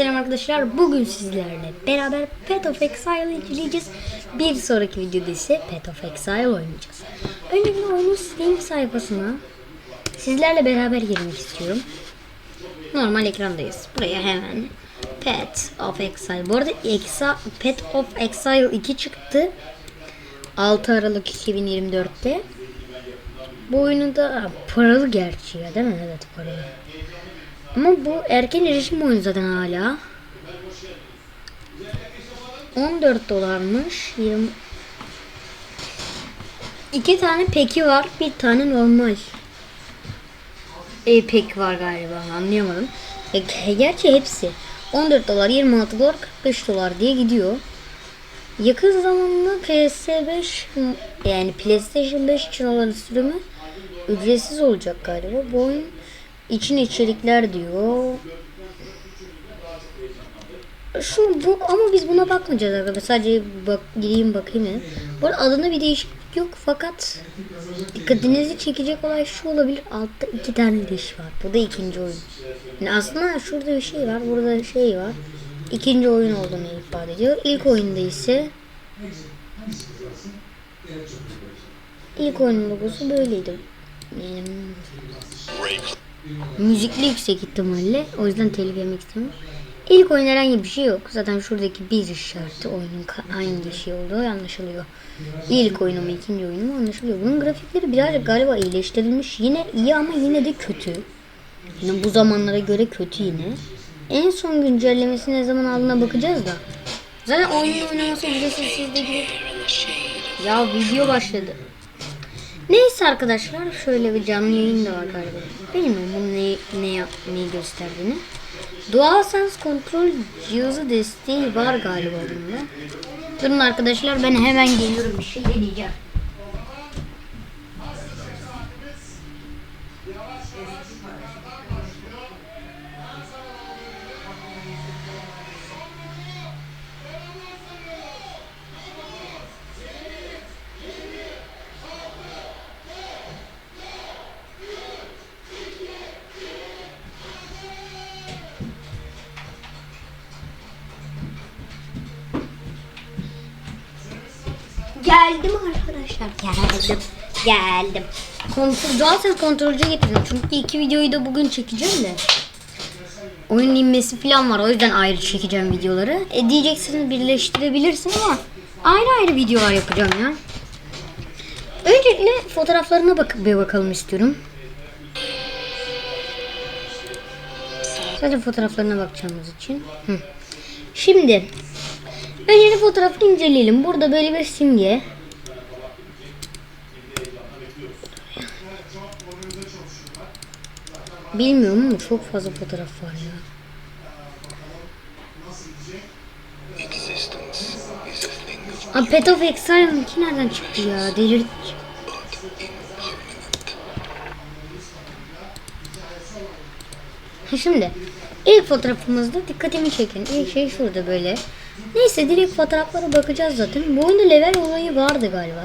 selam arkadaşlar. Bugün sizlerle beraber Pet of Exile inceleyeceğiz. Bir sonraki videoda ise Pet of Exile oynayacağız. Öncelikle oyunun Steam sayfasına sizlerle beraber girmek istiyorum. Normal ekrandayız. Buraya hemen Pet of Exile. Bu arada Exa, Pet of Exile 2 çıktı. 6 Aralık 2024'te. Bu oyunu da paralı gerçi ya değil mi? Evet paralı. Ama bu erken erişim oyunu zaten hala. 14 dolarmış. 20 İki tane peki var, bir tane normal. E pek var galiba, anlayamadım. E, gerçi hepsi 14 dolar, 26 dolar, 45 dolar diye gidiyor. Yakın zamanda PS5 yani PlayStation 5 için olan sürümü ücretsiz olacak galiba. Bu oyun için içerikler diyor. Şu bu ama biz buna bakmayacağız arkadaşlar. Sadece bak gireyim bakayım dedim. Bu arada adında bir değişiklik yok fakat dikkatinizi çekecek olay şu olabilir. Altta iki tane diş var. Bu da ikinci oyun. Yani aslında şurada bir şey var. Burada şey var. İkinci oyun olduğunu ifade ediyor. İlk oyunda ise ilk oyunun logosu böyleydi. Yani müzikli yüksek ihtimalle. O yüzden telif yemek istemiyorum. İlk oyun herhangi bir şey yok. Zaten şuradaki bir işareti oyunun hangi şey olduğu anlaşılıyor. İlk oyunu mu ikinci oyunu mu anlaşılıyor. Bunun grafikleri birazcık galiba iyileştirilmiş. Yine iyi ama yine de kötü. Yine bu zamanlara göre kötü yine. En son güncellemesi ne zaman aldığına bakacağız da. Zaten oyunun oynaması ücretsiz sizde gibi. Ya video başladı. Neyse arkadaşlar şöyle bir canlı yayın da var galiba. Bilmiyorum bunun ne, ne, neyi gösterdiğini. DualSense kontrol cihazı desteği var galiba bunda. Durun arkadaşlar ben hemen geliyorum bir şey deneyeceğim. Geldim arkadaşlar. Geldim. Geldim. Kontrol, DualSense kontrolcü getirdim. Çünkü iki videoyu da bugün çekeceğim de. Oyun inmesi falan var. O yüzden ayrı çekeceğim videoları. E diyeceksiniz birleştirebilirsin ama ayrı ayrı videolar yapacağım ya. Öncelikle fotoğraflarına bakıp bir bakalım istiyorum. Sadece fotoğraflarına bakacağımız için. Hı. Şimdi Önce fotoğrafı inceleyelim. Burada böyle bir simge. Bilmiyorum ama çok fazla fotoğraf var ya. Existence is a thing of of Exile'ınki nereden çıktı ya? Delirt. Şimdi ilk fotoğrafımızda dikkatimi çeken ilk şey şurada böyle. Neyse direkt fotoğraflara bakacağız zaten. Bu oyunda level olayı vardı galiba.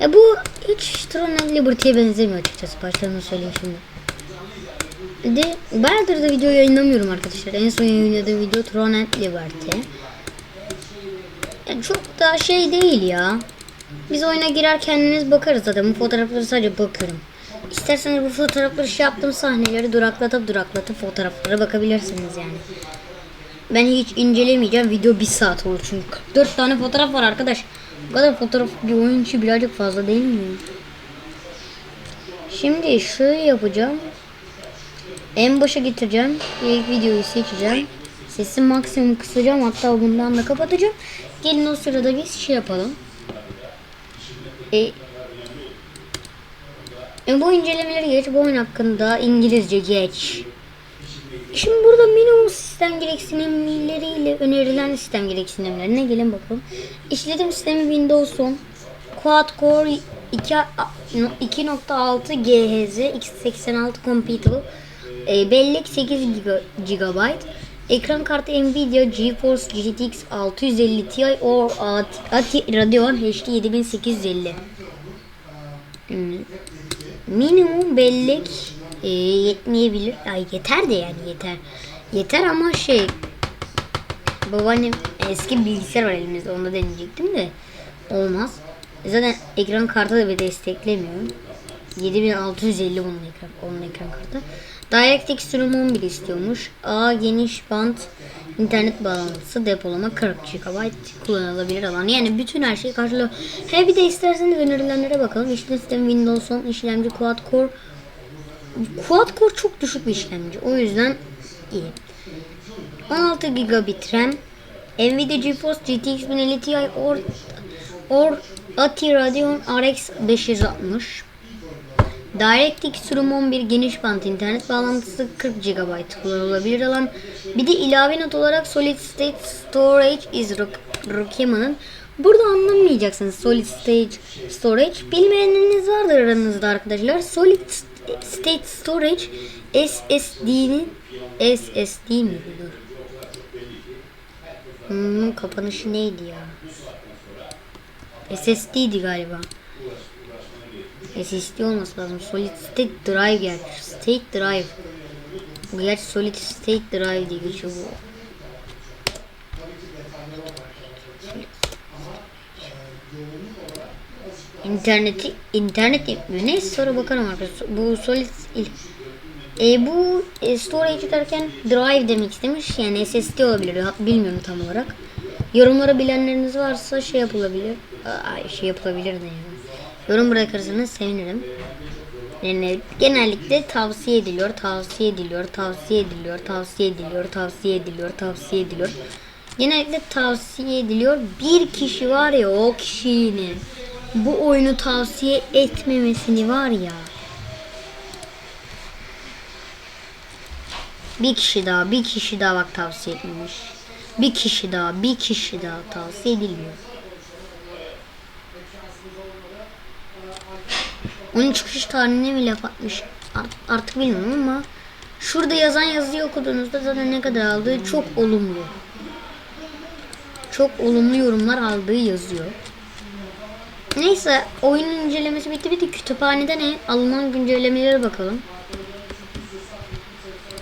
Ya bu hiç Tron Liberty'ye benzemiyor açıkçası. Başlarını söyleyeyim şimdi. De bayağıdır da video yayınlamıyorum arkadaşlar. En son yayınladığım video Tron and Liberty. Yani çok da şey değil ya. Biz oyuna girer kendiniz bakarız. Bu fotoğrafları sadece bakıyorum. İsterseniz bu fotoğrafları şey yaptığım sahneleri duraklatıp duraklatıp fotoğraflara bakabilirsiniz yani. Ben hiç incelemeyeceğim. Video bir saat olur çünkü 44 tane fotoğraf var arkadaş. Bu kadar fotoğraf bir oyun için birazcık fazla değil mi? Şimdi şöyle yapacağım. En başa getireceğim. İlk videoyu seçeceğim. Sesi maksimum kısacağım. Hatta bundan da kapatacağım. Gelin o sırada biz şey yapalım. E, e, bu incelemeleri geç. Bu oyun hakkında İngilizce geç. Şimdi burada minimum sistem gereksinimleriyle önerilen sistem gereksinimlerine gelin bakalım. İşletim sistemi Windows 10. Quad Core 2 2.6 GHz x86 compatible. E, bellek 8 GB. Ekran kartı Nvidia GeForce GTX 650 Ti or ATI Radeon HD 7850. Hmm. Minimum bellek e, yetmeyebilir. Ay yeter de yani yeter. Yeter ama şey babaannem eski bilgisayar var elimizde. Onda deneyecektim de olmaz. Zaten ekran kartı da bir desteklemiyor. 7650 bunun ekran, onun ekran kartı. DirectX sürümü 11 istiyormuş. A geniş bant internet bağlantısı depolama 40 GB kullanılabilir alan. Yani bütün her şeyi karşılıyor. He bir de isterseniz önerilenlere bakalım. İşte sistem Windows 10 işlemci quad core. Quad core çok düşük bir işlemci. O yüzden iyi. 16 GB RAM. Nvidia GeForce GTX 1050 Ti or, or ATI Radeon RX 560. DirectX sürüm 11 geniş bant internet bağlantısı 40 GB kullanılabilir alan. Bir de ilave not olarak Solid State Storage is Rokema'nın Burada anlamayacaksınız Solid State Storage. Bilmeyenleriniz vardır aranızda arkadaşlar. Solid State Storage SSD'nin SSD mi dur? Hmm, kapanışı neydi ya? SSD'di galiba. SSD olması lazım. Solid State Drive gerçi. State Drive. Bu gerçi Solid State Drive diye geçiyor bu. İnterneti internet yapmıyor. Neyse sonra bakarım arkadaşlar. Bu Solid e, bu e, storage derken drive demek istemiş. Yani SSD olabilir. Bilmiyorum tam olarak. Yorumlara bilenleriniz varsa şey yapılabilir. Ay, şey yapılabilir de yani. Yorum bırakırsanız sevinirim. Yani genellikle tavsiye ediliyor, tavsiye ediliyor, tavsiye ediliyor, tavsiye ediliyor, tavsiye ediliyor, tavsiye ediliyor. Genellikle tavsiye ediliyor. Bir kişi var ya o kişinin bu oyunu tavsiye etmemesini var ya. Bir kişi daha, bir kişi daha bak tavsiye etmemiş. Bir kişi daha, bir kişi daha tavsiye edilmiyor. Onun çıkış tarihine mi laf atmış Art- artık bilmiyorum ama şurada yazan yazıyı okuduğunuzda zaten ne kadar aldığı çok olumlu. Çok olumlu yorumlar aldığı yazıyor. Neyse oyunun incelemesi bitti de kütüphanede ne? Alınan güncellemelere bakalım.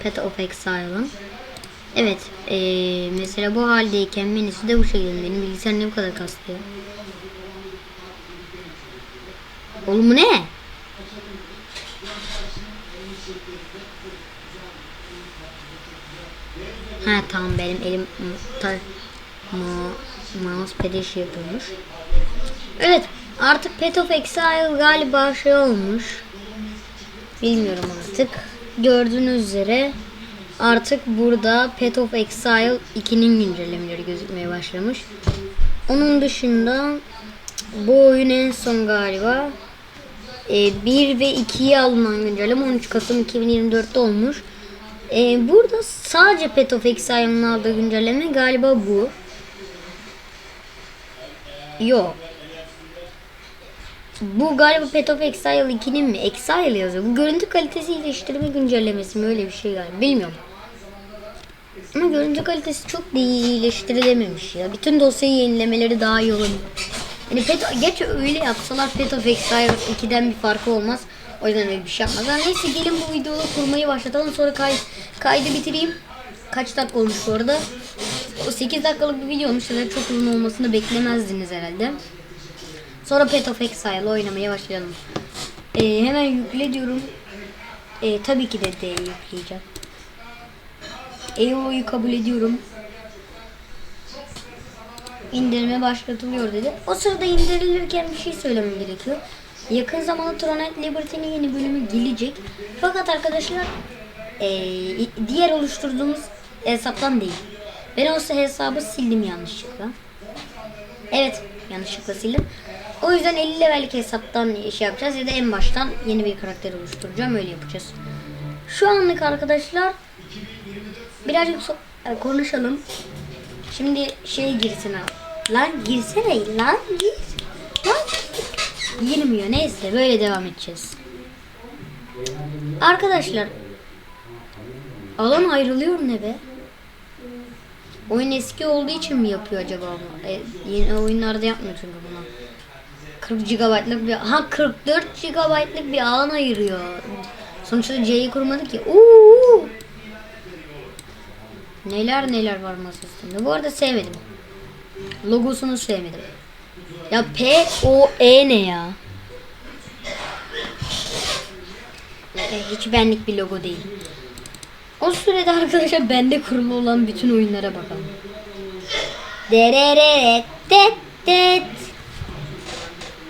Path of Exile'ın. Evet eee, mesela bu haldeyken menüsü de bu şekilde. Benim bilgisayar ne bu kadar kastı ya? Oğlum bu ne? Ha tamam benim elim ta, ma, mousepad'e şey yapıyormuş. Evet artık Path of Exile galiba şey olmuş. Bilmiyorum artık. Gördüğünüz üzere artık burada Path of Exile 2'nin güncellemeleri gözükmeye başlamış. Onun dışında bu oyun en son galiba e, 1 ve 2'yi alınan güncelleme 13 Kasım 2024'te olmuş. E, burada sadece Path of Exile'ın aldığı güncelleme galiba bu. Yok. Bu galiba Path of Exile 2'nin mi? Exile yazıyor. Bu görüntü kalitesi iyileştirme güncellemesi mi? Öyle bir şey galiba. Bilmiyorum. Ama görüntü kalitesi çok da iyi iyileştirilememiş ya. Bütün dosyayı yenilemeleri daha iyi olabilir. Yani Pet, geç öyle yapsalar Path of Exile 2'den bir farkı olmaz. O yüzden öyle bir şey yapmazlar. Neyse gelin bu videoda kurmayı başlatalım. Sonra kay, kaydı bitireyim. Kaç dakika olmuş bu arada? O 8 dakikalık bir video olmuş. Zaten çok uzun olmasını beklemezdiniz herhalde. Sonra Path of Exile oynamaya başlayalım. Ee, hemen yükle diyorum. Ee, tabii ki de D yükleyeceğim. EO'yu kabul ediyorum. İndirime başlatılıyor dedi. O sırada indirilirken bir şey söylemem gerekiyor. Yakın zamanda Tronite Liberty'nin yeni bölümü gelecek. Fakat arkadaşlar eee, diğer oluşturduğumuz hesaptan değil. Ben o hesabı sildim yanlışlıkla. Evet yanlışlıkla sildim. O yüzden 50 levellik hesaptan şey yapacağız ya da en baştan yeni bir karakter oluşturacağım öyle yapacağız. Şu anlık arkadaşlar birazcık so- e, konuşalım. Şimdi şey girsin abi. Lan girsene lan gir. Lan girmiyor neyse böyle devam edeceğiz. Arkadaşlar alan ayrılıyor ne be? Oyun eski olduğu için mi yapıyor acaba bunu? E, yeni oyunlarda yapmıyor çünkü bunu. 40 GB'lık bir ha 44 GB'lık bir alan ayırıyor. Sonuçta C'yi kurmadı ki. Uuu. Neler neler var masa. Bu arada sevmedim. Logosunu sevmedim. Ya P O E ne ya? Hiç benlik bir logo değil. O sürede arkadaşlar bende kurulu olan bütün oyunlara bakalım. Dereret det det.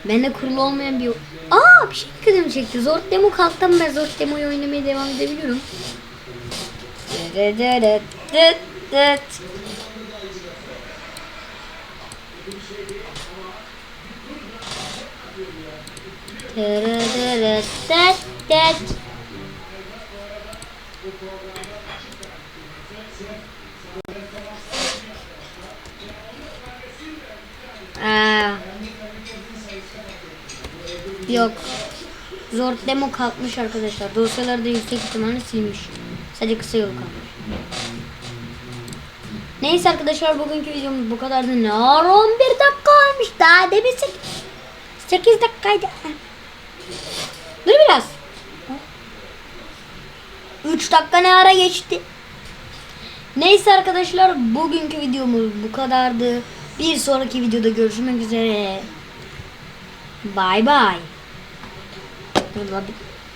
Bende kurulu olmayan bir Aa bir şey dikkatimi çekti. Zor demo kalktım ben zor demoyu oynamaya devam edebiliyorum. Dereret det det. Dereret det det. Aa. Yok. Zor demo kalkmış arkadaşlar. Dosyaları da yüksek ihtimalle silmiş. Sadece kısa yol kalmış. Neyse arkadaşlar bugünkü videomuz bu kadardı. Ne ara 11 dakika olmuş. Daha demin 8, 8 dakikaydı. 3 dakika ne ara geçti. Neyse arkadaşlar bugünkü videomuz bu kadardı. Bir sonraki videoda görüşmek üzere. Bay bay.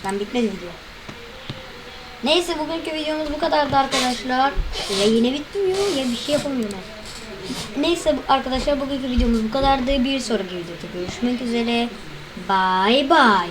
Ben bitmedi video. Neyse bugünkü videomuz bu kadardı arkadaşlar. Ya yine bitmiyor ya bir şey yapamıyorum. Neyse arkadaşlar bugünkü videomuz bu kadardı. Bir sonraki videoda görüşmek üzere. Bay bay.